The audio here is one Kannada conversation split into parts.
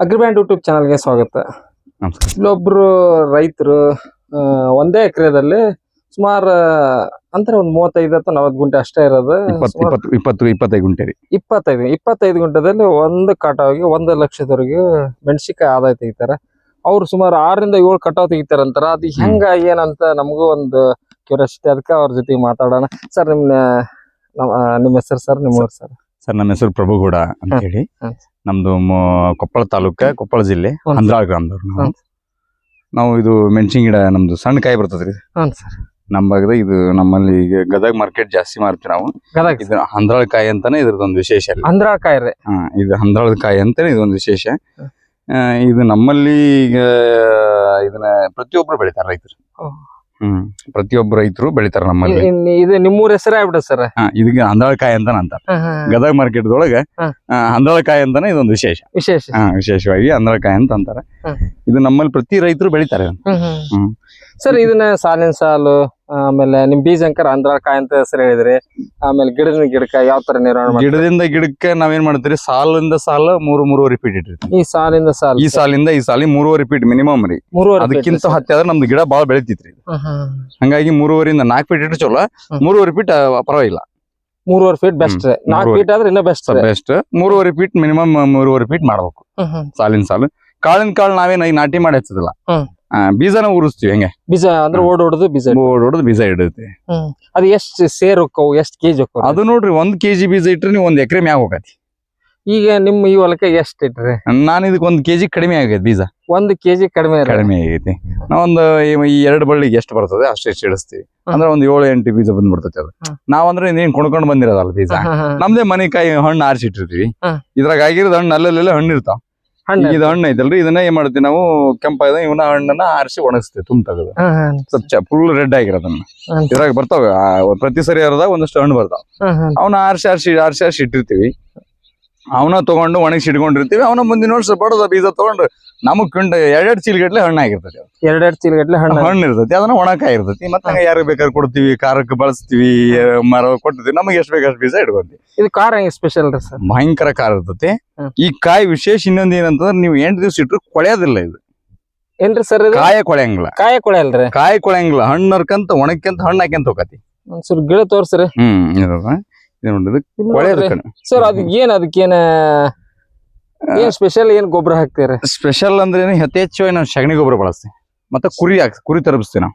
ಅಗ್ರಿಬ್ಯಾಂಡ್ ಯೂಟ್ಯೂಬ್ ಚಾನಲ್ಗೆ ಸ್ವಾಗತ. ನಮಸ್ಕಾರ. ಇಲ್ಲೊಬ್ರು ರೈತರು ಒಂದೇ ಎಕರೆದಲ್ಲಿ ಸುಮಾರು ಅಂದ್ರೆ ಒಂದು ಮೂವತ್ತೈದು ಅಥವಾ ನಲವತ್ತು ಗುಂಟೆ ಅಷ್ಟೇ ಇರೋದು. ಸುಮಾರು ಇಪ್ಪತ್ತು ಇಪ್ಪತ್ತು ಇಪ್ಪತ್ತೈದು ಗುಂಟೆ ರೀ ಇಪ್ಪತ್ತೈದು ಇಪ್ಪತ್ತೈದು ಗುಂಟೆದಲ್ಲಿ ಒಂದು ಕಟಾವಿಗೆ ಒಂದು ಲಕ್ಷದವರೆಗೆ ಮೆಣಸಿಕಾಯಿ ಆದಾಯ ತೆಗಿತಾರೆ. ಅವ್ರು ಸುಮಾರು ಆರರಿಂದ ಏಳು ಕಟಾವ್ ತೆಗಿತಾರಂತಾರ. ಅದು ಹೆಂಗ ಏನಂತ ನಮಗೂ ಒಂದು ಕ್ಯೂರಿಯಾಸಿಟಿ ಅದಕ್ಕೆ ಅವ್ರ ಜೊತೆ ಮಾತಾಡೋಣ. ಸರ್ ನಿಮ್ಮ ನಮ್ಮ- ನಿಮ್ಮ ಹೆಸರು ಸರ್ ನಿಮ್ಮ ಸರ್? ಸರ್ ನನ್ನ ಹೆಸರು ಪ್ರಭುಗೌಡ ಅಂತ ಹೇಳಿ. ನಮ್ದು ಕೊಪ್ಪಳ ತಾಲೂಕ ಕೊಪ್ಪಳ ಜಿಲ್ಲೆ ಅಂದ್ರಾಳ್ ಹಂದ್ರಾಳ್ ಗ್ರಾಮದವ್ರು ನಾವು. ನಾವು ಇದು ಮೆಣಸಿನ ಗಿಡ ನಮ್ದು ಸಣ್ಣ ಕಾಯಿ ಬರ್ತದ್ರಿ ಹ್ಞೂ ಸರ್. ನಮ್ಮ ಇದು ನಮ್ಮಲ್ಲಿ ಈಗ ಗದಗ ಮಾರ್ಕೆಟ್ ಜಾಸ್ತಿ ಮಾರ್ತೀವಿ ನಾವು. ಗದಗ ಇದು ಹಂದ್ರಾಳ್ ಕಾಯಿ ಅಂತಾನೆ ಇದ್ರದೊಂದು ವಿಶೇಷ ಅಲ್ಲಿ. ಅಂದ್ರ ರೀ. ಹಾ ಇದು ಹಂದ್ರಾಳದ ಕಾಯಿ ಅಂತಾನೆ ಇದೊಂದು ವಿಶೇಷ. ಆ, ಇದು ನಮ್ಮಲ್ಲಿ ಈಗ ಇದನ್ನ ಪ್ರತಿಯೊಬ್ರು ಬೆಳಿತಾರ ರೈತರು. ಹ್ಮ್. ಪ್ರತಿಯೊಬ್ಬ ರೈತರು ಬೆಳಿತಾರ ನಮ್ಮಲ್ಲಿ. ಇನ್- ಇದು ನಿಮ್ಮೂರ ಹೆಸರೇ ಆಗ್ಬಿಡ ಸರ್. ಹಾ ಇದಕ್ಕೆ ಅಂದಾಳಕಾಯಿ ಅಂತ ಅಂತಾನೆ ಅಂತಾರ. ಗದಗ ಮಾರ್ಕೆಟ್ ದೊಳಗೆ ಹ್ಮ್. ಹಂದ್ರಾಳಕಾಯಿ ಅಂತಾನೆ ಇದೊಂದು ವಿಶೇಷ. ವಿಶೇಷ. ಹಾ ವಿಶೇಷವಾಗಿ ಹಂದಾಳಕಾಯಿ ಅಂತ ಅಂತಾರೆ. ಇದು ನಮ್ಮಲ್ಲಿ ಪ್ರತಿ ರೈತರು ಬೆಳಿತಾರೆ ಹ್ಮ್. ಸರ್ ಇದನ್ನ ಸಾಲಿನ ಸಾಲು ಆಮೇಲೆ ನಿಮ್ ಬೀಜ ಅಂಕರ್ ಅಂದ್ರಕಾಯಿ ಅಂತ ಹೆಸರು ಹೇಳಿದ್ರಿ. ಆಮೇಲೆ ಗಿಡದ ಗಿಡಕ್ಕ ಯಾವ ತರ ನಿರ್ವಹಣೆ? ಗಿಡದಿಂದ ಗಿಡಕ್ಕೆ ನಾವೇನ್ ಮಾಡ್ತೀರಿ? ಸಾಲಿಂದ ಸಾಲ ಮೂರು ಮೂರುವರೆ ಫೀಟ್ ಇಟ್ಟಿರ್ತೀವಿ. ಈ ಸಾಲಿಂದ ಸಾಲ ಈ ಸಾಲಿಂದ ಈ ಸಾಲಿ ಮೂರುವರೆ ಫೀಟ್ ಮಿನಿಮಮ್ ರೀ. ಮೂರುವರೆ ಅದಕ್ಕಿಂತ ಹತ್ತಿ ಆದ್ರೆ ನಮ್ದು ಗಿಡ ಬಾಳ ಬೆಳಿತೈತ್ರಿ. ಹಂಗಾಗಿ ಮೂರುವರೆಯಿಂದ ನಾಲ್ಕು ಫೀಟ್ ಇಟ್ಟು ಚಲೋ. ಮೂರುವರೆ ಫೀಟ್ ಪರವಾಗಿಲ್ಲ. ಮೂರುವರೆ ಫೀಟ್ ಬೆಸ್ಟ್. ನಾಲ್ಕು ಫೀಟ್ ಆದ್ರೆ ಇನ್ನ ಬೆಸ್ಟ್ ಬೆಸ್ಟ್ ಮೂರುವರೆ ಫೀಟ್ ಮಿನಿಮಮ್ ಮೂರುವರೆ ಫೀಟ್ ಮಾಡ್ಬೇಕು. ಸಾಲಿನ ಸಾಲು. ಕಾಳಿನ ಕಾಳು ನಾವೇನ ನಾಟಿ ಮಾಡಿ ಹಚ್ಚದಿಲ್ಲ. ಬೀಜನ ಉರಿಸ್ತೀವಿ ಹಂಗೆ? ಬೀಜ ಅಂದ್ರೆ. ಓಡ್ ಹೊಡೆದು ಬೀಜ ಓಡ್ ಹೊಡೆದು ಬೀಜ ಇಡುತ್ತೆ. ಅದು ಎಷ್ಟು ಸೇರ್ ಎಷ್ಟು ಎಷ್ಟ್ ಕೆಜಿ ಹೋಕ್ಕವು ಅದು ನೋಡ್ರಿ ಒಂದ್ ಕೆಜಿ ಬೀಜ ಇಟ್ರೆ ನೀವು ಒಂದ್ ಎಕರೆ ಮ್ಯಾಗ ಹೋಗತಿ ಈಗ ನಿಮ್ಮ ಈ ಹೊಲಕ್ಕೆ ಎಷ್ಟು ಇಟ್ರಿ? ನಾನು ಇದಕ್ಕೆ ಒಂದ್ ಕೆಜಿ ಕಡಿಮೆ ಆಗೈತೆ ಬೀಜ. ಒಂದ್ ಕೆಜಿ ಕಡಿಮೆ ಕಡಿಮೆ ಆಗೈತಿ. ನಾವೊಂದು ಈ- ಎರಡು ಬಳ್ಳಿಗೆ ಎಷ್ಟು ಬರ್ತದೆ ಅಷ್ಟೆಷ್ಟು ಇಡಿಸ್ತೀವಿ. ಅಂದ್ರೆ ಒಂದು ಏಳು ಎಂಟು ಬೀಜ ಬಂದ್ಬಿಡ್ತೈತೆ ಅದು. ನಾವಂದ್ರೆ ನೀನ್ ಕೊಂಡ್ಕೊಂಡ್ ಬಂದಿರೋದಲ್ಲ ಬೀಜ. ನಮ್ದೇ ಮನೆ ಕಾಯಿ ಹಣ್ಣು ಆರಿಸಿಟ್ಟಿರ್ತೀವಿ. ಇದ್ರಾಗ ಆಗಿರೋದು ಹಣ್ಣು ಅಲ್ಲಲ್ಲೆಲ್ಲ ಹಣ್ಣು ಇರ್ತಾವ ಇದು ಹಣ್ಣು ಐತಲ್ರಿ ಇದನ್ನ ಏನ್ ಮಾಡ್ತೀವಿ ನಾವು ಕೆಂಪಾಗ ಇವನ ಹಣ್ಣನ್ನ ಆರಿಸಿ ಒಣಗಿಸ್ತೀವಿ ತುಂಬ ತೆಗೆದು. ಸ್ವಚ್ಛ ಫುಲ್ ರೆಡ್ ಆಗಿರೋದನ್ನ. ಇದ್ರಾಗ ಬರ್ತಾವ ಪ್ರತಿ ಸರಿ ಅರ್ಧ ಒಂದಷ್ಟು ಹಣ್ಣು ಬರ್ತಾವ. ಅವನ್ನ ಆರಿಸಿ ಆರಿಸಿ ಆರ್ಸಿ ಆರ್ಸಿ ಇಟ್ಟಿರ್ತೀವಿ. ಅವನ ತಗೊಂಡು ಒಣಗಿಸಿ ಇಟ್ಕೊಂಡಿರ್ತೀವಿ ಅವನ ಮುಂದಿನ ವರ್ಷ ಬಡದ ಬೀಜ ತಗೊಂಡು ನಮಗ್ ಕಂಡು ಎರಡೆರಡು ಚೀಲಗಟ್ಲೆ ಹಣ್ಣಾಗಿರ್ತದೆ. ಎರಡೆರಡು ಚೀಲ ಗಟ್ಲೆ ಹಣ್ಣು ಹಣ್ಣು ಇರ್ತೈತಿ ಅದನ್ನ ಒಣಕಾಯಿ ಇರ್ತೈತಿ ಮತ್ತೆ ಯಾರಿಗೆ ಬೇಕಾದ್ರೆ ಕೊಡ್ತೀವಿ ಖಾರಕ್ಕೆ ಬಳಸ್ತೀವಿ ಮರ ಕೊಡ್ತೀವಿ ನಮಗೆ ಎಷ್ಟು ಬೇಕಷ್ಟು ಬೀಜ ಇಟ್ಕೊಂತೀವಿ. ಇದು ಖಾರ ಸ್ಪೆಷಲ್ ರೀ ಸರ್? ಭಯಂಕರ ಖಾರ ಇರ್ತೈತಿ ಈ ಕಾಯಿ ವಿಶೇಷ ಇನ್ನೊಂದ್ ಏನಂತಂದ್ರೆ ನೀವು ಎಂಟು ದಿವಸ ಇಟ್ರು ಕೊಳೆಯೋದಿಲ್ಲ ಇದು. ಏನ್ರಿ ಸರ್ ಕಾಯ ಕೊಳೆಯಂಗಿಲ್ಲ. ಕಾಯ ಕೊಳೆ ಅಲ್ರಿ ಕಾಯಿ ಕೊಳೆಯಂಗಿಲ್ಲ. ಹಣ್ಣು ಹರ್ಕಂತ ಒಣಕ್ಕಂತ ಹಣ್ಣು ಹಾಕ್ಯಂತ ಹೋಗತಿ ಒಂದ್ಸೂರು ಗಿಡ ತೋರ್ಸ್ರಿ. ಹ್ಮ್ ಸರ್ ಅದಕ್ಕೆ ಏನ್ ಅದಕ್ಕೇನ? ಏನ್ ಸ್ಪೆಷಲ್ ಏನ್ ಗೊಬ್ಬರ ಹಾಕ್ತೀರ? ಸ್ಪೆಷಲ್ ಅಂದ್ರೆ ಯಥೇಚ್ಛವಾಗಿ ನಾವು ಸಗಣಿ ಗೊಬ್ಬರ ಬಳಸ್ತೀವಿ. ಮತ್ತೆ ಕುರಿ ಹಾಕ್ ಕುರಿ ತರಬಿಸ್ತೀವಿ ನಾವು.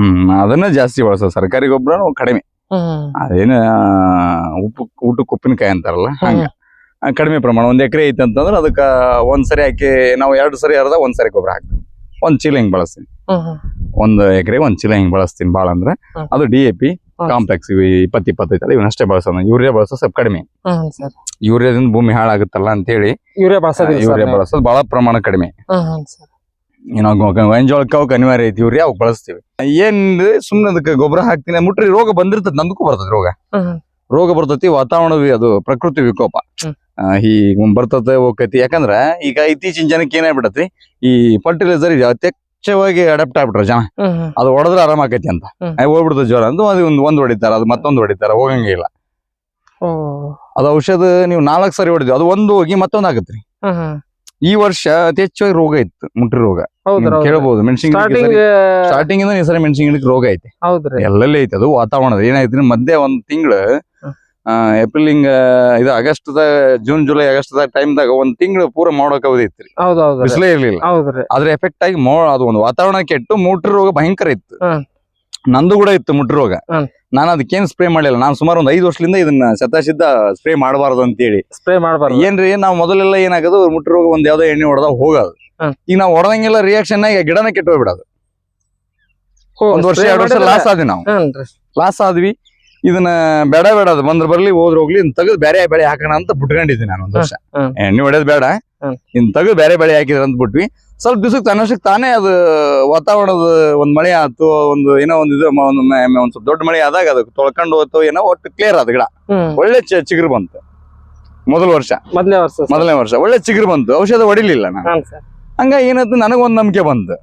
ಹ್ಮ್ ಅದನ್ನ ಜಾಸ್ತಿ ಬಳಸೋದು ಸರ್ಕಾರಿ ಗೊಬ್ಬರ ಕಡಿಮೆ. ಅದೇನ ಉಪ್ಪು ಊಟಕ್ಕೆ ಉಪ್ಪಿನಕಾಯಿ ಅಂತಾರಲ್ಲ ಹಂಗ. ಕಡಿಮೆ ಪ್ರಮಾಣ ಒಂದ್ ಎಕರೆ ಐತೆ ಅಂತಂದ್ರೆ ಅದಕ್ಕ ಒಂದ್ ಸರಿ ಹಾಕಿ ನಾವು ಎರಡು ಸರಿ ಅರ್ಧ ಒಂದ್ ಸರಿ ಗೊಬ್ಬರ ಹಾಕ್ತೀವಿ. ಒಂದ್ ಚೀಲ ಹಿಂಗ್ ಬಳಸ್ತೀನಿ. ಒಂದ್ ಎಕರೆ ಒಂದ್ ಚೀಲ ಹಿಂಗ್ ಬಳಸ್ತೀನಿ ಬಾಳ ಅಂದ್ರೆ ಅದು ಡಿ ಎ ಪಿ. ಕಾಂಪ್ಲೆಕ್ಸ್ ಇವು ಇಪ್ಪತ್ತು ಇಪ್ಪತ್ತೈತಲ್ಲ ಇವನ್ನಷ್ಟೇ ಬಳಸೋದು. ಯೂರಿಯಾ ಬಳಸೋದು ಸ್ವಲ್ಪ ಕಡಿಮೆ. ಯೂರಿಯಾದಿಂದ ಭೂಮಿ ಹಾಳಾಗುತ್ತಲ್ಲ ಅಂತೇಳಿ ಯೂರಿಯಾ ಬಳಸೋದು ಯೂರಿಯಾ? ಬಳಸೋದು ಬಹಳ ಪ್ರಮಾಣ ಕಡಿಮೆ. ಗೊಂಜೋಳಕ್ಕೆ ಅವಕ್ಕೆ ಅನಿವಾರ್ಯ ಐತಿ ಯೂರಿಯಾ ಅವು ಬಳಸ್ತೀವಿ. ಏನ್ ಸುಮ್ಮನೆ ಅದಕ್ಕೆ ಗೊಬ್ಬರ ಹಾಕ್ತೀನಿ ಮುಟ್ರಿ ರೋಗ ಬಂದಿರ್ತದೆ ನಮ್ದಕ್ಕೂ ಬರ್ತದೆ ರೋಗ. ರೋಗ ಬರ್ತತಿ ವಾತಾವರಣ ಅದು ಪ್ರಕೃತಿ ವಿಕೋಪ. ಹೀಗ್ ಬರ್ತತೆ ಹೋಗತಿ ಯಾಕಂದ್ರ ಈಗ ಇತ್ತೀಚಿನ ಜನಕ್ಕೆ ಏನಾಗ್ಬಿಡತ್ರಿ ಈ ಫರ್ಟಿಲೈಸರ್ ಯಥೇಚ್ಛವಾಗಿ ಅಡಾಪ್ಟ್ ಆಗ್ಬಿಟ್ರ ಜನ. ಅದು ಹೊಡೆದ್ರೆ ಆರಾಮ ಆಕೈತಿ ಅಂತ ಹೋಗ್ಬಿಡ್ತದೆ ಜ್ವರ ಅಂತ ಅದು ಒಂದ್ ಒಂದ್ ಹೊಡಿತಾರ ಅದು ಮತ್ತೊಂದು ಹೊಡಿತಾರ ಹೋಗಂಗಿಲ್ಲ. ಅದು ಔಷಧ ನೀವು ನಾಲ್ಕು ಸರಿ ಹೊಡಿದ್ವಿ ಅದು ಒಂದು ಹೋಗಿ ಮತ್ತೊಂದು ಆಗತ್ರಿ. ಈ ವರ್ಷ ಯಥೇಚ್ಛವಾಗಿ ರೋಗ ಇತ್ತು ಮುಟ್ರಿ ರೋಗ ಕೇಳಬಹುದು ಮೆಣಸಿನ ಸ್ಟಾರ್ಟಿಂಗ್ ಸ್ಟಾರ್ಟಿಂಗ್ ಇಂದ ಈ ಸರಿ ಮೆಣಸಿನ ಗಿಡಕ್ಕೆ ರೋಗ ಐತೆ ಎಲ್ಲೆಲ್ಲೇ ಐತೆ ಅದು ವಾತಾವರಣ ಏನಾಯ್ತು ಮಧ್ಯೆ ಒಂದ್ ತಿಂಗಳು. ಏಪ್ರಿಲ್ ಹಿಂಗ ಇದು ಆಗಸ್ಟ್ ಜೂನ್ ಜುಲೈ ಆಗಸ್ಟ್ ಟೈಮ್ದಾಗ ಒಂದ್ ತಿಂಗಳು ಪೂರ ಮಾಡೋಕ ಅವಧಿ ಹೌದ್ ಹೌದ್ರಿ ಬಿಸಿಲೇ ಇರ್ಲಿಲ್ಲ. ಹೌದ್ರಿ ಅದ್ರ ಎಫೆಕ್ಟ್ ಆಗಿ ಮೋ ಅದು ಒಂದು ವಾತಾವರಣ ಕೆಟ್ಟು ಮೂಟ್ರ ರೋಗ ಭಯಂಕರ ಇತ್ತು. ನಂದು ಕೂಡ ಇತ್ತು ಮುಟ್ರ ರೋಗ. ನಾನು ಅದಕ್ಕೇನ್ ಸ್ಪ್ರೇ ಮಾಡಿಲ್ಲ ನಾನು ಸುಮಾರು ಒಂದ್ ಐದು ವರ್ಷದಿಂದ ಇದನ್ನ ಶತಸಿದ್ಧ ಸ್ಪ್ರೇ ಮಾಡಬಾರ್ದು ಅಂತೇಳಿ. ಸ್ಪ್ರೇ ಮಾಡಬಾರ್ದು. ಏನ್ರಿ ನಾವು ಮೊದಲೆಲ್ಲ ಏನಾಗೋದು ಮುಟ್ರ ರೋಗ ಒಂದ್ ಯಾವ್ದೋ ಎಣ್ಣೆ ಹೊಡೆದ ಹೋಗೋದು. ಈಗ ನಾವು ಹೊಡೆದಂಗೆಲ್ಲ ರಿಯಾಕ್ಷನ್ ಆಗಿ ಗಿಡನ ಕೆಟ್ಟು ಹೋಗ್ಬಿಡೋದು. ಒಂದ್ ವರ್ಷ ಎರಡು ವರ್ಷ ಲಾಸ್ ಆದ್ವಿ ನಾವು. ಲಾಸ್ ಆದ್ವಿ. ಇದನ್ನ ಬೇಡ ಬೇಡ ಅದು ಬಂದ್ರ ಬರ್ಲಿ ಹೋದ್ರ ಹೋಗ್ಲಿ ಇನ್ ತೆಗೆದು ಬೇರೆ ಬೆಳೆ ಹಾಕೋಣ ಅಂತ ಬಿಟ್ಕೊಂಡಿದ್ದೀನಿ ನಾನು ಒಂದ್ ವರ್ಷ. ಎಣ್ಣೆ ಹೊಡೆಯೋದು ಬೇಡ. ಇನ್ ತೆಗೆದು ಬೇರೆ ಬೆಳೆ ಹಾಕಿದ್ರ ಅಂತ ಬಿಟ್ವಿ. ಸ್ವಲ್ಪ ದಿವಸಕ್ಕೆ ತನ್ನಷ್ಟಕ್ಕೆ ತಾನೇ ಅದು ವಾತಾವರಣದ ಒಂದ್ ಮಳೆ ಆಯ್ತು ಒಂದು ಏನೋ ಒಂದ್ ಇದು ಒಂದು ಸ್ವಲ್ಪ ದೊಡ್ಡ ಮಳೆ ಆದಾಗ ಅದಕ್ಕೆ ತೊಳ್ಕೊಂಡು ಹೋಯ್ತು ಏನೋ ಒಟ್ಟು ಕ್ಲಿಯರ್ ಆದ ಗಿಡ. ಒಳ್ಳೆ ಚಿಗುರು ಬಂತು. ಮೊದಲ ವರ್ಷ. ಮೊದಲನೇ ವರ್ಷ ಮೊದಲನೇ ವರ್ಷ. ಒಳ್ಳೆ ಚಿಗುರು ಬಂತು. ಔಷಧ ಹೊಡಿಲಿಲ್ಲ ನಾನು. ಹಂಗ ಏನಂತ ನನಗೊಂದ್ ನಂಬಿಕೆ ಬಂತು.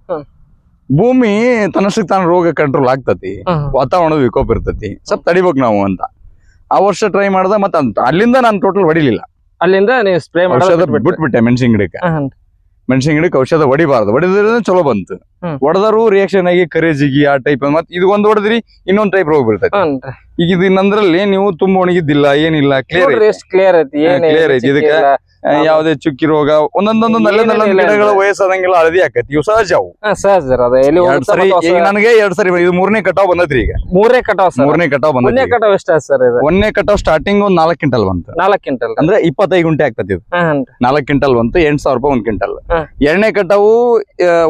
ಭೂಮಿ ತನ್ನಷ್ಟಕ್ಕೆ ತಾನು ರೋಗ ಕಂಟ್ರೋಲ್ ಆಗ್ತತಿ ವಾತಾವರಣದ ವಿಕೋಪ ಇರ್ತತಿ. ಸ್ವಲ್ಪ ತಡಿಬೇಕು ನಾವು ಅಂತ. ಆ ವರ್ಷ ಟ್ರೈ ಮಾಡ್ದ ಮತ್ತೆ ಅಲ್ಲಿಂದ ನಾನು ಟೋಟಲ್ ಹೊಡಿಲಿಲ್ಲ. ಅಲ್ಲಿಂದ ನೀವು ಸ್ಪ್ರೇ ಔಷಧ ಬಿಟ್ಬಿಟ್ಟೆ ಮೆಣಸಿನ ಗಿಡಕ್ಕೆ. ಮೆಣಸಿನ ಗಿಡಕ್ಕೆ ಔಷಧ ಹೊಡಿಬಾರ್ದು. ಹೊಡಿದ್ರೆ ಚಲೋ ಬಂತು. ಹೊಡೆದರು ರಿಯಾಕ್ಷನ್ ಆಗಿ ಕರೇಜಿಗಿ ಆ ಟೈಪ್ ಮತ್ ಇದು ಒಂದ್ ಹೊಡೆದ್ರಿ ಇನ್ನೊಂದ್ ಟೈಪ್ ರೋಗ ಬಿಡ್ತೈತಿ ಈಗ ಇದು ಇನ್ನಂದ್ರಲ್ಲಿ ನೀವು ತುಂಬಾ ಒಣಗಿದ್ದಿಲ್ಲ ಏನಿಲ್ಲ ಕ್ಲಿಯರ್ ಕ್ಲಿಯರ್ ಐತಿ. clear ಐತಿ. ಇದಕ್ಕ. ಯಾವುದೇ ಚುಕ್ಕಿ ರೋಗ ಒಂದೊಂದೊಂದು ನಲ್ಲ ನಲ್ಲ ಗಿಡಗಳ. ವಯಸ್ಸಾದಂಗೆಲ್ಲ ಹಳದಿ ಆಕತಿ. ಇವು ಸಹಜ ಅವು. ಸಹಜ ಸರ್ ಅದ ಎಲ್ಲಿ ಎರಡ್ ಸರಿ ಈಗ ನನಗೆ ಎರಡ್ ಸರಿ ಇದು ಮೂರನೇ ಕಟಾವ್ ಬಂದದ್ರಿ ಈಗ. ಮೂರನೇ ಕಟಾವ್ ಮೂರನೇ ಕಟಾವ್ ಬಂದೈತಿ ಕಟಾವ್ ಎಷ್ಟ ಸರ್ ಇದು? ಒಂದನೇ ಕಟಾವ್ ಸ್ಟಾರ್ಟಿಂಗ್ ಒಂದ್ ನಾಲ್ಕು ಕ್ವಿಂಟಲ್ ಬಂತು. ನಾಲ್ಕು ಕ್ವಿಂಟಲ್. ಅಂದ್ರೆ ಇಪ್ಪತ್ತೈದು ಗುಂಟೆ ಆಗ್ತತಿ ಇದು. ನಾಲ್ಕು ಕ್ವಿಂಟಲ್ ಬಂತು ಎಂಟ್ ಸಾವಿರ ರೂಪಾಯಿ ಒಂದ್ ಕ್ವಿಂಟಲ್. ಎರಡನೇ ಕಟಾವು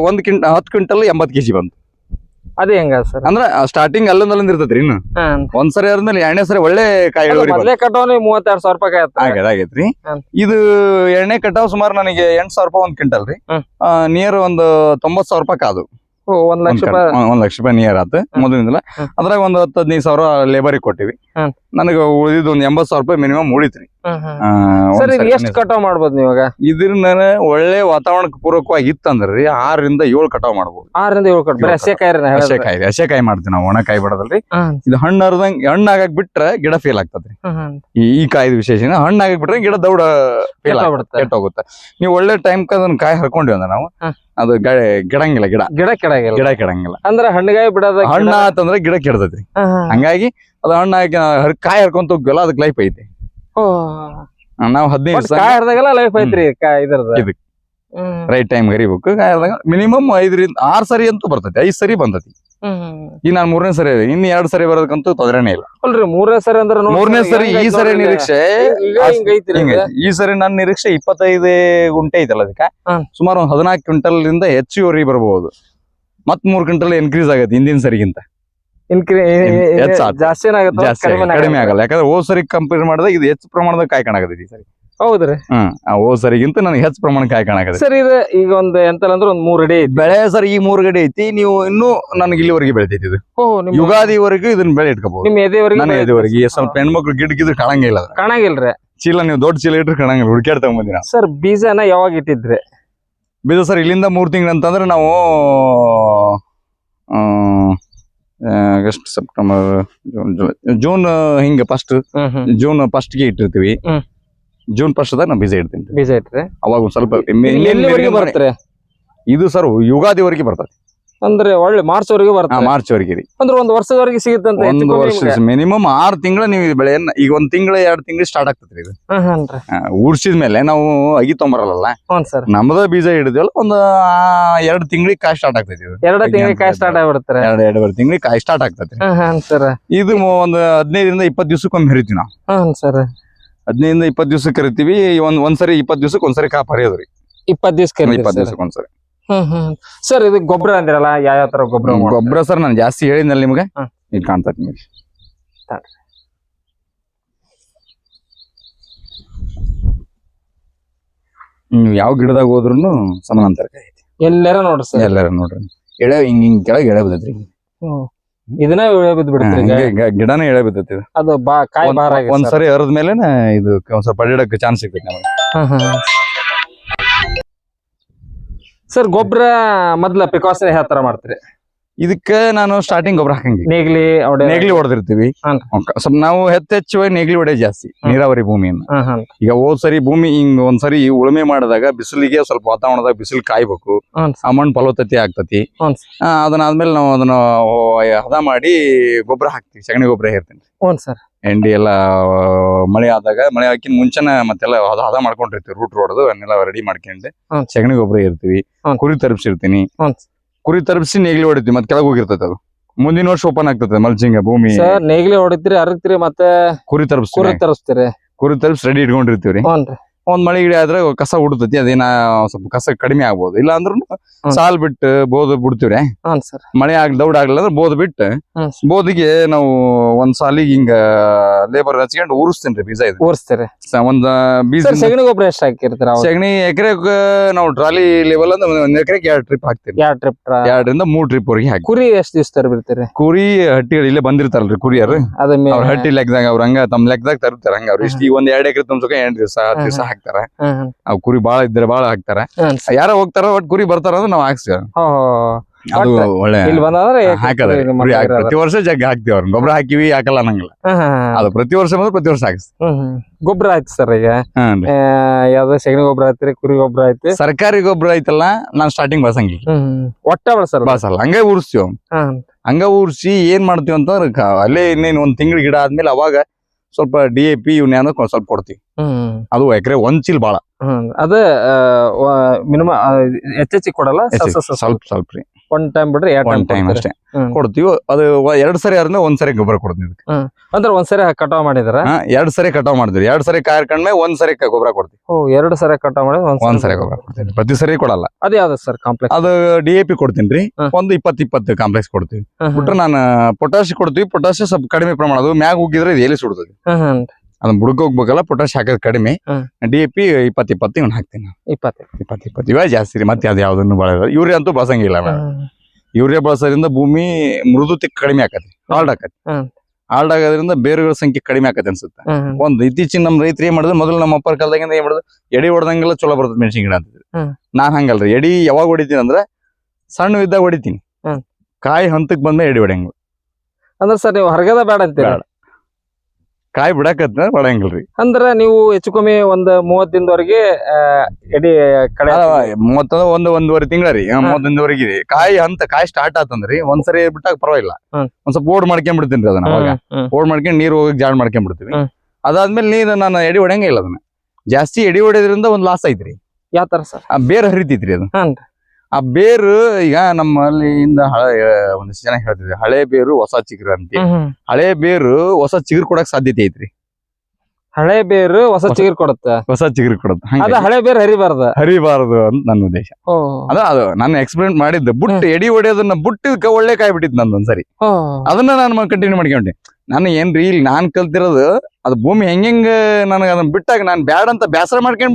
ಒಂದ್ ಕಿಂಟ ಹತ್ತು ಕ್ವಿಂಟಲ್ ಎಂಬತ್ ಕೆಜಿ ಬಂತು. ಅದೇ ಹೆಂಗ ಸರ್? ಅಂದ್ರ ಸ್ಟಾರ್ಟಿಂಗ್ ಅಲ್ಲೊಂದ್ ಅಲ್ಲೊಂದ್ ಇರ್ತೈತ್ರಿ ಇನ್ನು. ಒಂದ್ಸರಿ ಒಂದ್ ಸರಿ ಆದ್ಮೇಲೆ ಎರಡನೇ ಸರಿ ಒಳ್ಳೆ ಕಾಯಿ ಇಳುವರಿ ಮೊದಲೇ ಕಟಾವ್ ನೀವು ಮೂವತ್ತೆರಡು ಸಾವಿರ ರೂಪಾಯಿ ಆಗೈತ್ರಿ ಇದು ಎರಡನೇ ಕಟಾವ್ ಸುಮಾರು ನನಗೆ ಎಂಟ್ ಸಾವಿರ ರೂಪಾಯಿ ಒಂದ್ ಕ್ವಿಂಟಲ್ ರೀ. ನಿಯರ್ ಒಂದು ತೊಂಬತ್ ಸಾವಿರ ರೂಪಾಯಿ ಕಾದು. ಒಂದ್ ಲಕ್ಷ ಒಂದ್ ರೂಪಾಯಿ. ಕಟ್- ಒಂದ್ ಲಕ್ಷ ರೂಪಾಯಿ ನಿಯರ್ ಆತ. ಮೊದಲಿಂದಲ. ಅದ್ರಾಗ ಒಂದ್ ಹತ್ತು ಹದಿನೈದು ಸಾವಿರ ಲೇಬರಿಗೆ ಕೊಟ್ಟಿವಿ. ನನಗೆ ಉಳಿದಿದ್ದು ಒಂದ್ ಎಂಬತ್ ಸಾವಿರ ರೂಪಾಯಿ ಮಿನಿಮಮ್ ಉಳಿತ್ರಿ. ಸರ್ ಇದು ಎಷ್ಟು ಕಟಾವ್ ಮಾಡ್ಬೋದು ನೀವಾಗ ಇದ್ರಿಂದ ಒಳ್ಳೆ ವಾತಾವರಣಕ್ಕೆ ಪೂರಕವಾಗಿ ಇತ್ತಂದ್ರಿ ಆರರಿಂದ ಏಳು ಕಟಾವ್ ಮಾಡ್ಬೋದು. ಆರರಿಂದ ಏಳು ಕಟ್ ಬರೀ ಏಳು ಹಸಿ ಕಾಯಿ ಹಸೆಕಾಯಿ ಹಸೆಕಾಯಿ ಮಾಡ್ತೀವಿ ನಾವು ಒಣಕಾಯಿ ಬಿಡದಲ್ರಿ. ಇದು ಹಣ್ಣು ಹರಿದಂಗ್ ಹಣ್ಣಾಗಕ್ ಬಿಟ್ರೆ ಗಿಡ ಫೇಲ್ ಆಗ್ತದ್ರಿ. ಈ ಈ ಕಾಯ್ದು ವಿಶೇಷ ಹಣ್ಣಾಗಕ್ ಬಿಟ್ರೆ ಗಿಡ ದೌಡ ಫೇಲ್ ಆಗ್ಬಿಡುತ್ತೆ ನೀವು ಒಳ್ಳೆ ಟೈಮ್ ಅದನ್ನ ಕಾಯಿ ಹರ್ಕೊಂಡ್ವಿ ಅಂದ್ರೆ ನಾವು. ಅದು ಗಿಡಂಗಿಲ್ಲ ಗಿಡ. ಗಿಡ ಕೆಡಂಗಿಲ್ಲ. ಗಿಡ ಕೆಡಂಗಿಲ್ಲ. ಅಂದ್ರ ಹಣ್ಣುಗಾಯಿ ಬಿಡೋದ ಹಣ್ಣ ಆತಂದ್ರೆ ಗಿಡ ಕೆಡದ್ರಿ ಹಂಗಾಗಿ ಅದು ಹಣ್ಣಾಗಿ ಕಾಯಿ ಹರ್ಕೊಂತ ಹೋಗ್ವಲ್ಲ ಅದಕ್ಕೆ ಲೈಫ್ ಐತಿ. ನಾವು ಹದಿನೈದು ದಿವಸ ಕಾಯಿ ಹರಿದಾಗೆಲ್ಲ ಲೈಫ್ ಐತ್ರಿ ಕಾಯಿ ಇದ್ರದ ಇದಕ್. ರೈಟ್ ಟೈಮ್ ಹರಿಬೇಕು ಕಾಯಿ ಹರಿದಾಗ ಮಿನಿಮಮ್ ಐದರಿಂದ ಆರ್ ಸರಿ ಅಂತೂ ಬರ್ತೈತಿ. ಐದ್ ಸರಿ ಬಂದತಿ. ಈ ನಾನು ಮೂರನೇ ಸರಿ. ಇನ್ನು ಎರಡ್ ಸರಿ ಬರೋದಕ್ಕಂತೂ ತೊಂದರೆನೇ ಇಲ್ಲ. ಅಲ್ರಿ ಮೂರನೇ ಸರಿ ಅಂದ್ರೆ ಮೂರನೇ ಸರಿ ಈ ಸರಿ. ನಿರೀಕ್ಷೆ. ಈ ಸರಿ ನನ್ನ ನಿರೀಕ್ಷೆ ಇಪ್ಪತ್ತೈದು ಗುಂಟೆ ಐತಲ್ಲ ಅದಕ್ಕೆ. ಸುಮಾರು ಒಂದ್ ಹದಿನಾಲ್ಕು ಕ್ವಿಂಟಲ್ ಇಂದ ಹೆಚ್ಚುವರಿ ಬರಬಹುದು ಮತ್ ಮೂರ್ ಕ್ವಿಂಟಲ್ ಇನ್ಕ್ರೀಸ್ ಆಗತ್ತೆ ಹಿಂದಿನ ಸರಿಗಿಂತ. ಇನ್ಕ್ರಿ- ಜಾಸ್ತಿ ಕಡಿಮೆ ಆಗಲ್ಲ. ಯಾಕಂದ್ರೆ ಓ ಸರಿ ಕಂಪೇರ್ ಮಾಡಿದಾಗ ಇದು ಹೆಚ್ಚು ಪ್ರಮಾಣದಾಗ ಕಾಯಿ ಕಾಣಕತ್ತೈತಿ ಈ ಸರಿ. ಹೌದ್ರಿ. ಹ್ಮ್. ಓ ಸರಿಗಿಂತ ನನಗೆ ಹೆಚ್ಚು ಪ್ರಮಾಣ ಕಾಯಿ ಕಾಣಕತ್ತೈತಿ ಸರ್ ಇದು ಈಗ ಒಂದ್ ಎಂತಲ್ಲ ಅಂದ್ರೆ ಒಂದ್ ಮೂರ್ ಅಡಿ ಬೆಳೆ ಸರ್ ಈ ಮೂರ್ ಗಡಿ ಐತಿ. ನೀವು ಇನ್ನೂ ನನಗೆ ಇಲ್ಲಿವರೆಗೆ ಬೆಳಿತೈತಿ ಇದು. ಯುಗಾದಿವರೆಗೂ ಇದನ್ನ ಬೆಳೆ ಇಟ್ಕೋಬಹುದು. ನಿಮ್ ಎದೆವರೆಗೆ ನನ್ನ ಎದೆವರೆಗೆ ಸ್ವಲ್ಪ ಹೆಣ್ಮಕ್ಳು ಗಿಡ ಗಿಡ ಕಾಣಂಗಿಲ್ಲ. ಕಾಣಂಗಿಲ್ರಿ. ಚೀಲ ನೀವು ದೊಡ್ಡ ಚೀಲ ಇಟ್ರೆ ಕಾಣಂಗಿಲ್ಲ. ಹುಡುಕ್ಯಾಡ್ ಬಂದಿನ ಸರ್ ಬೀಜನ ಯಾವಾಗ ಇಟ್ಟಿದ್ರಿ? ಬೀಜ ಸರ್ ಇಲ್ಲಿಂದ ಮೂರ್ ತಿಂಗಳಂತಂದ್ರೆ ನಾವು ಆ, August September June July June ಹಿಂಗೆ ಫಸ್ಟ್ ಜೂನ್ ಫಸ್ಟ್ಗೆ ಇಟ್ಟಿರ್ತೀವಿ. ಹ್ಮ್. ಜೂನ್ ಫಸ್ಟ್ ದಾಗ ನಾವು ಬೀಜ ಇಡ್ತೀನಿ ಬೀಜ ಇಟ್ರಿ ಅವಾಗ ಒಂದ್ ಸ್ವಲ್ಪ ಎಲ್ಲಿವರೆಗೆ ಇದು ಸರ್ ಯುಗಾದಿವರೆಗೆ ಬರ್ತದೆ. ಅಂದ್ರೆ ಒಳ್ಳೆ ಮಾರ್ಚ್ ವರೆಗೆ ಬರ್ತದೆ ಮಾರ್ಚ್ ವರೆಗೆ ರೀ ಅಂದ್ರೆ ಒಂದು ವರ್ಷದವರೆಗೆ ಸಿಗುತ್ತೆ ಅಂತ ಒಂದು ವರ್ಷ ಮಿನಿಮಮ್ ಆರು ತಿಂಗಳ ನೀವು ಇದು ಬೆಳೆಯನ್ನ ಈಗ ಒಂದ್ ತಿಂಗಳ ಎರಡ್ ತಿಂಗಳು ಸ್ಟಾರ್ಟ್ ಆಗ್ತದ್ರಿ ಇದು. ಊರ್ಸಿದ ಮೇಲೆ ನಾವು ಅಗಿ ತೊಂಬರಲ್ಲ ಸರ್. ನಮ್ದ ಬೀಜ ಹಿಡಿದ್ವಲ್ಲ ಒಂದು ಎರಡ್ ತಿಂಗಳಿಗೆ ಕಾಯಿ ಸ್ಟಾರ್ಟ್ ಆಗ್ತೈತಿ ಎರಡ ತಿಂಗಳಿಗೆ ಕಾಯಿ ಸ್ಟಾರ್ಟ್ ಆಗ್ಬಿಡುತ್ತೆ ಎರಡ್ ಎರಡುವರೆ ತಿಂಗಳಿಗೆ ಕಾಯಿ ಸ್ಟಾರ್ಟ್ ಆಗ್ತೈತಿ ಸರ್. ಇದು ಒಂದು ಹದಿನೈದರಿಂದ ಇಪ್ಪತ್ತು ದಿವಸಕ್ಕೊಮ್ಮೆ ಹರಿತೀವಿ ನಾವು. ಸರ್. ಹದಿನೈದರಿಂದ ಇಪ್ಪತ್ತು ದಿವಸಕ್ಕೆ ಹರಿತೀವಿ ಒಂದ್ ಒಂದ್ಸರಿ ಇಪ್ಪತ್ತು ದಿವಸಕ್ಕೆ ಒಂದ್ಸರಿ ಕಾಪ್ ಹರಿಯೋದು ರೀ. ಇಪ್ಪತ್ ದಿವಸ ಇಪ್ಪತ್ತು ದಿವಸಕ್ಕೆ ಒಂದ್ಸರಿ. ಹ್ಮ್ ಹ್ಮ್ ಸರ್ ಇದು ಗೊಬ್ಬರ ಅಂದಿರಲ್ಲ ಯಾವ ಯಾವ ತರ ಗೊಬ್ಬರ ಗೊಬ್ಬರ ಸರ್ ನಾನು ಜಾಸ್ತಿ ಹೇಳಿದ್ನಲ್ಲ ನಿಮ್ಗೆ? ಈಗ ಇದು ಕಾಣ್ತೈತಿ ನಿಮಗೆ ನೀವು ಯಾವ ಗಿಡದಾಗ ಹೋದ್ರು ಸಮಾನಾಂತರ ಐತಿ. ಎಲ್ಲಾರ ನೋಡ್ರಿ ಸರ್. ಎಲ್ಲಾರ ನೋಡ್ರಿ. ಎಳೆ ಹಿಂಗ್ ಹಿಂಗ್ ಕೆಳಗೆ ಎಳೆ ಬಿದ್ದೈತ್ರಿ ಹ್ಮ್. ಇದನ್ನ ಬಿದ್ದು ಬಿಡ್ತೀರಿ ಈಗ. ಹಿಂಗೆ ಗಿಡನೇ ಎಳೆ ಬಿದ್ದೈತಿ ಇದು. ಅದು ಬಾ ಕಾಯಿ ಒಂದ್- ಬಾರ ಒಂದ್ ಸರಿ. ಹರಿದ ಮೇಲೆ ಇದು ಒಂದ್ ಸ್ವಲ್ಪ ಅಡ್ಡಾಡಕ್ಕೆ ಚಾನ್ಸ್ ಸಿಗ್ತೈತಿ ನಮಗೆ. ಸರ್ ಗೊಬ್ಬರ ಮೊದ್ಲ ಪ್ರಿಕಾಷನ್ ಯಾವ ತರ ಮಾಡ್ತೀರಿ? ಇದಕ್ಕೆ ನಾನು ಸ್ಟಾರ್ಟಿಂಗ್ ಗೊಬ್ಬರ ಹಾಕಂಗಿ. ನೇಗ್ಲಿ ನೇಗ್ಲಿ ಹೊಡೆದಿರ್ತೀವಿ. ಸ್ವಲ್ಪ ನಾವು ಹೆಚ್ಚೆಚ್ಚುವಾಗಿ ನೇಗ್ಲಿ ಹೊಡೆ ಜಾಸ್ತಿ ನೀರಾವರಿ ಭೂಮಿಯನ್ನ. ಈಗ ಹೋದ್ ಸರಿ ಭೂಮಿ ಹಿಂಗ್ ಒಂದ್ಸರಿ ಉಳುಮೆ ಮಾಡಿದಾಗ ಬಿಸಿಲಿಗೆ ಸ್ವಲ್ಪ ವಾತಾವರಣದಾಗ ಬಿಸಿಲು ಕಾಯ್ಬೇಕು. ಆ ಮಣ್ಣು ಫಲವತ್ತತೆ ಆಗ್ತತಿ. ಅದನ್ನಾದ್ಮೇಲೆ ನಾವು ಅದನ್ನ ಹದ ಮಾಡಿ ಗೊಬ್ಬರ ಹಾಕ್ತಿವಿ ಸಗಣಿ ಗೊಬ್ಬರ ಹೇರ್ತೀನಿ ಸರ್. ಎಂಡಿ ಎಲ್ಲ ಮಳೆ ಆದಾಗ ಮಳೆ ಹಾಕಿನ ಮುಂಚೆನೆ ಮತ್ತೆಲ್ಲ ಹದ ಹದ ಮಾಡ್ಕೊಂಡಿರ್ತೀವಿ ರೂಟ್ ರೋಡ್ದು ಅದನ್ನೆಲ್ಲ ರೆಡಿ ಮಾಡ್ಕೊಂಡು ಹ್ಮ್. ಸಗಣಿ ಗೊಬ್ಬರ ಇರ್ತೀವಿ ಹ್ಮ್. ಕುರಿ ತರಿಸಿರ್ತೀನಿ. ಹ್ಮ್. ಕುರಿ ತರಿಸಿ ನೇಗ್ಲಿ ಹೊಡಿತೀವಿ ಮತ್ತೆ ಕೆಳಗೆ ಹೋಗಿರ್ತೈತೆ ಅದು. ಮುಂದಿನ ವರ್ಷ ಓಪನ್ ಆಗ್ತದೆ ಮಲ್ಚಿಂಗ್ ಭೂಮಿ. ಸರ್ ನೇಗ್ಲಿ ಹೊಡಿತೀರಿ ಅರಗ್ತೀರಿ ಮತ್ತೆ ಕುರಿ ಕುರಿ ತರಿಸ್ತೀರಿ. ಕುರಿ ತರಿಸಿ ರೆಡಿ ಇಟ್ಕೊಂಡಿರ್ತೀವಿ ರೀ ಒಂದ್ ಮಳೆ ಗಿಡ ಆದ್ರೆ ಕಸ ಉಡ್ತತಿ ಅದೇನ ಸ್ವಲ್ಪ ಕಸ ಕಡಿಮೆ ಆಗ್ಬೋದು. ಇಲ್ಲ ಅಂದ್ರೂ. ಸಾಲ್ ಬಿಟ್ಟು ಬೋದ್ ಬಿಡ್ತೀವ್ರಿ. ಮಳೆ ಆಗ್ ದೌಡ್ ಆಗ್ಲಿಲ್ಲ ಅಂದ್ರೆ ಬೋದ್ ಬಿಟ್ಟು. ಬೋದಿಗೆ ನಾವು ಒಂದ್ ಸಾಲಿಗೆ ಹಿಂಗ ಲೇಬರ್ ಹಚ್ಕೊಂಡು ಉರಿಸ್ತೇನ್ರಿ ಬೀಜ ಇದು. ಓಡಿಸ್ತೀರಿ ಸ- ಒಂದ್ ಬೀಜ ಸಗಣಿ ಗೊಬ್ಬರ ಎಷ್ಟು ಹಾಕಿರ್ತೀರ ಸಗಣಿ ಎಕರೆಗ್ ನಾವು ಟ್ರಾಲಿ ಲೆವೆಲ್ ಅಂದ್ರೆ ಒಂದ್ ಎಕರೆಗೆ ಎರಡ್ ಟ್ರಿಪ್ ಹಾಕ್ತೀವಿ. ಎರಡು ಟ್ರಿಪ್ ಎರಡರಿಂದ ಮೂರ್ ಟ್ರಿಪ್ ವರೆಗೆ ಹಾಕಿ. ಕುರಿ ಎಷ್ಟು ದಿವಸ ತರಬಿಡ್ತೀರಿ? ಕುರಿ ಹಟ್ಟಿಗಳು ಇಲ್ಲೇ ಬಂದಿರ್ತಾರಲ್ರಿ ಕುರಿಯರು. ಅವ್ರ ಹಟ್ಟಿ ಲೆಕ್ಕದಾಗ ಅವ್ರ ಹಂಗ ತಮ್ಮ ಲೆಕ್ಕದಾಗ ತರ್ತಾರ ಹಂಗ ಅವ್ರ. ಇಷ್ಟು ಒಂದ್ ಎರಡ್ ಎಕರೆ ತುಂಬ್ಸಕ ಎಂಟ್ ದಿವಸ ಹತ್ತು ದಿವಸ ಹಾಕ್ತಾರ. ಅವ್ ಕುರಿ ಬಾಳ ಇದ್ರೆ ಬಾಳ ಹಾಕ್ತಾರ. ಯಾರೋ ಹೋಗ್ತಾರ ಒಟ್ ಕುರಿ ಬರ್ತಾರ ಅಂದ್ರೆ ನಾವ್ ಹಾಕ್ಸ್ತೀವಿ ಅದು ಒಳ್ಳೆ ಹಾಕದ ಪ್ರತಿ ವರ್ಷ ಜಗ್ ಹಾಕ್ತಿವಿ ಅವ್ರನ್ನ ಗೊಬ್ಬರ ಹಾಕಿವಿ ಹಾಕಲ್ಲ ಅನ್ನಂಗಿಲ್ಲ. ಅದು ಪ್ರತಿ ವರ್ಷ ಬಂದ್ರೆ ಪ್ರತಿ ವರ್ಷ ಹಾಕಿಸ್ತೀವಿ. ಗೊಬ್ಬರ ಆಯ್ತು ಸರ್ ಈಗ. ಯಾವ್ದೋ ಸೆಗಣಿ ಗೊಬ್ಬರ ಐತ್ರಿ ಕುರಿ ಗೊಬ್ಬರ ಐತಿ ಸರ್ಕಾರಿ ಗೊಬ್ಬರ ಐತಲ್ಲ ನಾನ್ ಸ್ಟಾರ್ಟಿಂಗ್ ಬಳಸಂಗಿಲ್ಲ. ಒಟ್ಟ ಬಳಸಲ್ಲ. ಬಳಸಲ್ಲ. ಹಂಗೆ ಉರ್ಸಿ ಅವ್ನ ಹಂಗ ಉರ್ಸಿ ಏನ್ ಮಾಡ್ತೀವಿ ಅಂತಂದ್ರೆ ಅಲ್ಲೇ ಇನ್ನೇನು ಒಂದ್ ತಿಂಗಳ ಗಿಡ ಆದ್ಮೇಲೆ ಅವಾಗ ಸ್ವಲ್ಪ ಡಿ ಎ ಪಿ ಇವನ್ನ ಸ್ವಲ್ಪ ಕೊಡ್ತೀವಿ. ಅದು ಎಕರೆ ಒಂದ್ ಚೀಲ್ ಬಾಳ. ಅದ ಮಿನಿಮಮ್ ಹೆಚ್ಚೆಚ್ಚಿ ಕೊಡಲ್ಲ? ಸ್ವಲ್ಪ ಸ್ವಲ್ಪ. ರೀ. ಒನ್ ಟೈಮ್ ಬಿಡ್ರಿ ಒನ್ ಟೈಮ್ ಅಷ್ಟೇ. ಕೊಡ್ತೀವಿ. ಅದು ಎರಡ್ ಸರಿ ಆದ್ಮೇಲೆ ಒಂದ್ ಸರಿ ಗೊಬ್ಬರ ಕೊಡ್ತೀವಿ ಇದಕ್ಕೆ. ಒಂದ್ ಸರಿ ಕಟಾವ್ ಮಾಡಿದ್ರ ಎರಡ್ ಸರಿ ಕಟಾವ್ ಮಾಡಿದ್ರಿ ಎರಡ್ ಸರಿ ಕಾಯ್ ಕಂಡ್ಮೇಲೆ ಒಂದ್ ಸರಿ ಗೊಬ್ಬರ ಕೊಡ್ತೀವಿ. ಓ ಎರಡು ಸರಿ ಕಟಾವ್ ಮಾಡಿದ್ರೆ ಒಂದ್ ಸರಿ ಗೊಬ್ಬರ ಕೊಡ್ತೀನಿ ಪ್ರತಿ ಸರಿ ಕೊಡಲ್ಲ. ಅದ ಯಾವ್ದು ಸರ್ ಕಾಂಪ್ಲೆಕ್ಸ್ ಅದು ಡಿ ಎ ಪಿ ಕೊಡ್ತೀನಿ ರೀ. ಒಂದು ಇಪ್ಪತ್ ಇಪ್ಪತ್ತು ಕಾಂಪ್ಲೆಕ್ಸ್ ಕೊಡ್ತೀವಿ. ಬಿಟ್ರೆ ನಾನು ಪೊಟಾಶ್ ಕೊಡ್ತೀವಿ. ಪೊಟಾಶ್ ಸ್ವಲ್ಪ ಕಡಿಮೆ ಪ್ರಮಾಣ ಅದು. ಮ್ಯಾಗ ಹೋಗಿದ್ರೆ ಎಲ್ಲಿ ಸುಡ್ತದೆ. ಅದನ್ನ ಬುಡಕ್ ಹೋಗ್ಬೇಕಲ್ಲ ಪೊಟ್ಯಾಶ್ ಹಾಕೋದ್ ಕಡಿಮೆ. ಡಿ ಎ ಪಿ ಇಪ್ಪತ್ ಇಪ್ಪತ್ತು ಇವ್ನ ಹಾಕ್ತೀನಿ ಇಪ್ಪತ್ತು. ಇಪ್ಪತ್ ಇಪ್ಪತ್ತು ಇವಾಗ ಜಾಸ್ತಿ ರೀ ಮತ್ತೆ ಅದು ಯಾವ್ದನ್ನು ಬಳಸ ಯೂರಿಯಾ ಅಂತೂ ಬಳಸಂಗಿಲ್ಲ. ಯೂರಿಯಾ ಬಳಸೋದ್ರಿಂದ ಭೂಮಿ ಮೃದುತೆ ಕಡಿಮೆ ಆಕತಿ ಹಾಲ್ಡ್ ಆಕತಿ. ಹಾಲ್ಡ್ ಆಗೋದ್ರಿಂದ ಬೇರುಗಳ ಸಂಖ್ಯೆ ಕಡಿಮೆ ಆಕತಿ ಅನ್ಸುತ್ತೆ. ಒಂದ್ ಇತ್ತೀಚಿನ ನಮ್ ರೈತರು ಏನ್ ಮಾಡಿದ್ರು ಮೊದಲು ನಮ್ಮ ಅಪ್ಪರ ಕಾಲದಾಗಿಂದ ಏನ್ ಮಾಡಿದ್ರು ಎಡಿ ಹೊಡೆದಂಗೆಲ್ಲ ಚಲೋ ಬರ್ತದೆ ಮೆಣಸಿನ ಗಿಡ ಅಂತಿದ್ರು. ನಾನ್ ಹಂಗಲ್ರಿ ಎಡಿ ಯಾವಾಗ ಹೊಡಿತೀನಿ ಅಂದ್ರೆ ಸಣ್ಣ ಇದ್ದಾಗ ಹೊಡಿತೀನಿ. ಕಾಯಿ ಹಂತಕ್ ಬಂದ್ಮೇಲೆ ಎಡಿ ಹೊಡೆಯಂಗ್ ಅಂದ್ರೆ ಸರ್ ನೀವು ಹೊರಗದ ಬೇಡ ಅಂತೀರ. ಕಾಯಿ ಬಿಡಾಕತ್ತ ಬಡಂಗಿಲ್ರಿ ಅಂದ್ರ ನೀವು ಹೆಚ್ಚು ಕಮ್ಮಿ ಒಂದ್ ಮೂವತ್ ದಿನದವರೆಗೆ ಎಡಿ ಕಡೆ ಮೂವತ್ತ ಒಂದು ಒಂದೂವರೆ ತಿಂಗಳ ರೀ ಮೂವತ್ತೊಂದುವರೆಗೆ ರೀ ಕಾಯಿ ಅಂತ ಕಾಯಿ ಸ್ಟಾರ್ಟ್ ಆತಂದ್ರಿ. ಒಂದ್ಸರಿ ಬಿಟ್ಟಾಗ ಪರವಾಗಿಲ್ಲ. ಒಂದ್ ಸ್ವಲ್ಪ ಓಡ್ ಮಾಡ್ಕೊಂಡ್ಬಿಡ್ತೀನಿ ಅದನ್ನ ಅವಾಗ. ಹ್ಮ್, ಹ್ಮ್. ಓಡ್ ಮಾಡ್ಕೊಂಡು ನೀರು ಹೋಗಿ ಜಾಡ್ ಮಾಡ್ಕೊಂಡ್ಬಿಡ್ತೀವಿ ಹ್ಮ್. ಅದಾದ್ಮೇಲೆ ನೀರ್ ನಾನು ಎಡಿ ಹೊಡಂಗಿಲ್ಲ ಇಲ್ಲ ಅದನ್ನ. ಜಾಸ್ತಿ ಎಡಿ ಹೊಡೆಯೋದ್ರಿಂದ ಒಂದ್ ಲಾಸ್ ಐತ್ರಿ. ಯಾವ ತರ ಸರ್ ಬೇರೆ ಹರಿತೈತ್ರಿ ಅದು. ಆ ಬೇರು ಈಗ ನಮ್ಮಲ್ಲಿ ಇಂದ ಹಳೆ ಒಂದಿಷ್ಟು ಜನ ಹೇಳ್ತಿದ್ರಿ ಹಳೆ ಬೇರು ಹೊಸ ಚಿಗುರು ಅಂತ ಹಳೆ ಬೇರು ಹೊಸ ಚಿಗುರು ಕೊಡಕ್ ಸಾಧ್ಯತೆ ಐತ್ರಿ. ಹಳೆ ಬೇರು ಹೊಸ ಚಿಗುರು ಕೊಡುತ್ತೆ? ಹೊಸ ಚಿಗುರು ಕೊಡುತ್ತೆ ಅದ ಹಳೆ ಬೇರು ಹರಿಬಾರ್ದು? ಹರಿಬಾರದು ಅಂತ ನನ್ನ ಉದ್ದೇಶ. ಅದ ಅದು ನಾನು ಎಕ್ಸ್ಪೆರಿಮೆಂಟ್ ಮಾಡಿದ್ದೆ ಬುಟ್ಟು ಎಡಿ ಹೊಡೆಯೋದನ್ನ ಬುಟ್ಟಿದ್ಕ ಒಳ್ಳೆ ಕಾಯಿ ಬಿಟ್ಟಿದ್ ನಂದು ಒಂದ್ಸರಿ. ಅದನ್ನ ನಾನು ಕಂಟಿನ್ಯೂ ಮಾಡ್ಕೊಂಡೆ. ನಾನು ಏನ್ರಿ ಇಲ್ಲಿ ನಾನ್ ಕಲ್ತಿರೋದು ಅದು ಭೂಮಿ ಹೆಂಗ್ ನನಗೆ ಅದನ್ನ ಬಿಟ್ಟಾಗ ನಾನು ಬ್ಯಾಡ ಅಂತ ಬ್ಯಾಸರ ಮಾಡ್ಕೊಂಡ್